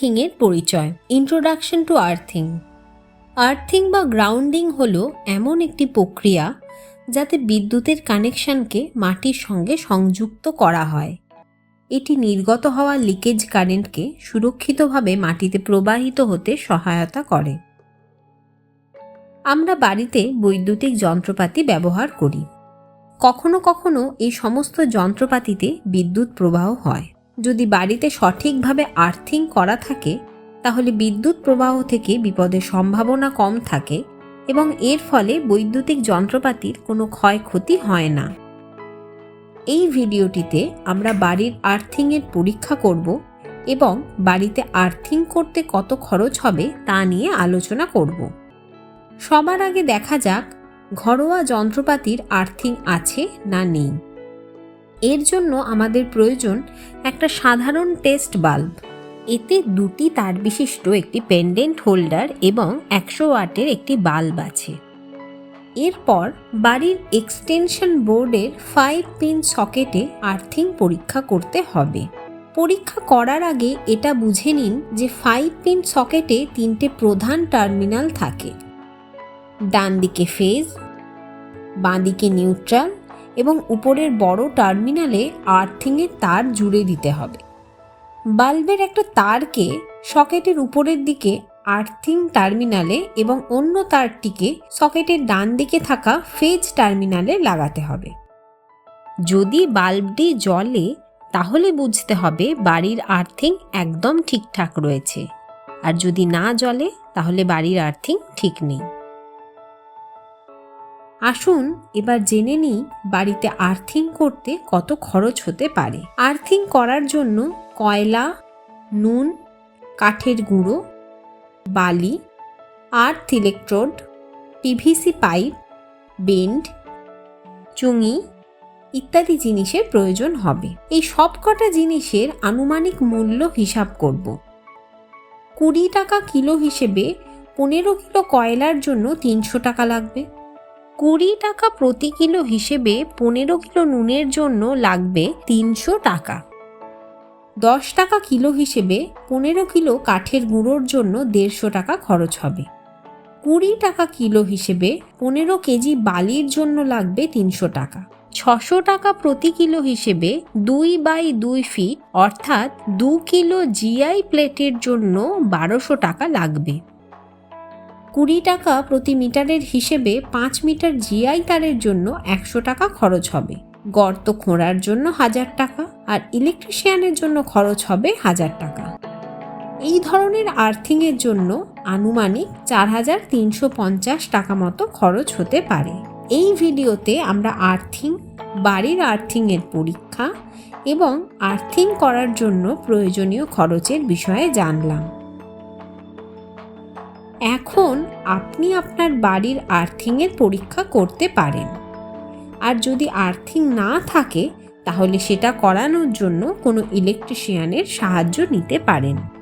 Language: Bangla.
আর্থিংয়ের পরিচয়। ইন্ট্রোডাকশন টু আর্থিং আর্থিং বা গ্রাউন্ডিং হল এমন একটি প্রক্রিয়া যাতে বিদ্যুতের কানেকশনকে মাটির সঙ্গে সংযুক্ত করা হয়। এটি নির্গত হওয়া লিকেজ কারেন্টকে সুরক্ষিতভাবে মাটিতে প্রবাহিত হতে সহায়তা করে। আমরা বাড়িতে বৈদ্যুতিক যন্ত্রপাতি ব্যবহার করি। কখনো কখনো এই সমস্ত যন্ত্রপাতিতে বিদ্যুৎ প্রবাহ হয়। যদি বাড়িতে সঠিকভাবে আর্থিং করা থাকে, তাহলে বিদ্যুৎ প্রবাহ থেকে বিপদের সম্ভাবনা কম থাকে এবং এর ফলে বৈদ্যুতিক যন্ত্রপাতির কোনো ক্ষয়ক্ষতি হয় না। এই ভিডিওটিতে আমরা বাড়ির আর্থিংয়ের পরীক্ষা করব এবং বাড়িতে আর্থিং করতে কত খরচ হবে তা নিয়ে আলোচনা করব। সবার আগে দেখা যাক ঘরোয়া যন্ত্রপাতির আর্থিং আছে না নেই। এর জন্য আমাদের প্রয়োজন একটা সাধারণ টেস্ট বাল্ব। এতে দুটি তার বিশিষ্ট একটি পেন্ডেন্ট হোল্ডার এবং একশো ওয়াটের একটি বাল্ব আছে। এরপর বাড়ির এক্সটেনশন বোর্ডের ফাইভ পিন সকেটে আর্থিং পরীক্ষা করতে হবে। পরীক্ষা করার আগে এটা বুঝে নিন যে ফাইভ পিন সকেটে তিনটে প্রধান টার্মিনাল থাকে। ডান দিকে ফেজ বাঁ দিকে নিউট্রাল এবং উপরের বড় টার্মিনালে আর্থিংয়ের তার জুড়ে দিতে হবে। বাল্বের একটা তারকে সকেটের উপরের দিকে আর্থিং টার্মিনালে এবং অন্য তারটিকে সকেটের ডান দিকে থাকা ফেজ টার্মিনালে লাগাতে হবে। যদি বাল্বটি জ্বলে, তাহলে বুঝতে হবে বাড়ির আর্থিং একদম ঠিকঠাক রয়েছে। আর যদি না জলে তাহলে বাড়ির আর্থিং ঠিক নেই। আসুন এবার জেনে নিই বাড়িতে আর্থিং করতে কত খরচ হতে পারে। আর্থিং করার জন্য কয়লা, নুন, কাঠের গুঁড়ো, বালি, earth electrode PVC pipe, bend, চুঙি ইত্যাদি জিনিসের প্রয়োজন হবে। এই সবকটা জিনিসের আনুমানিক মূল্য হিসাব করব। কুড়ি টাকা কিলো হিসেবে পনেরো কিলো কয়লার জন্য তিনশো টাকা লাগবে। কুড়ি টাকা প্রতি কিলো হিসেবে পনেরো কিলো নুনের জন্য লাগবে তিনশো টাকা। দশ টাকা কিলো হিসেবে পনেরো কিলো কাঠের গুঁড়োর জন্য দেড়শো টাকা খরচ হবে। কুড়ি টাকা কিলো হিসেবে পনেরো কেজি বালির জন্য লাগবে তিনশো টাকা। ছশো টাকা প্রতি কিলো হিসেবে দুই বাই দুই ফিট, অর্থাৎ দু কিলো জিআই প্লেটের জন্য বারোশো টাকা লাগবে। কুড়ি টাকা প্রতি মিটারের হিসেবে পাঁচ মিটার জিআই তারের জন্য একশো টাকা খরচ হবে। গর্ত খোঁড়ার জন্য হাজার টাকা আর ইলেকট্রিশিয়ানের জন্য খরচ হবে হাজার টাকা। এই ধরনের আর্থিংয়ের জন্য আনুমানিক চার হাজার তিনশো পঞ্চাশ টাকা মতো খরচ হতে পারে। এই ভিডিওতে আমরা আর্থিং বাড়ির আর্থিংয়ের পরীক্ষা এবং আর্থিং করার জন্য প্রয়োজনীয় খরচের বিষয়ে জানলাম। এখন আপনি আপনার বাড়ির আর্থিংয়ের পরীক্ষা করতে পারেন। আর যদি আর্থিং না থাকে, তাহলে সেটা করানোর জন্য কোনো ইলেকট্রিশিয়ানের সাহায্য নিতে পারেন।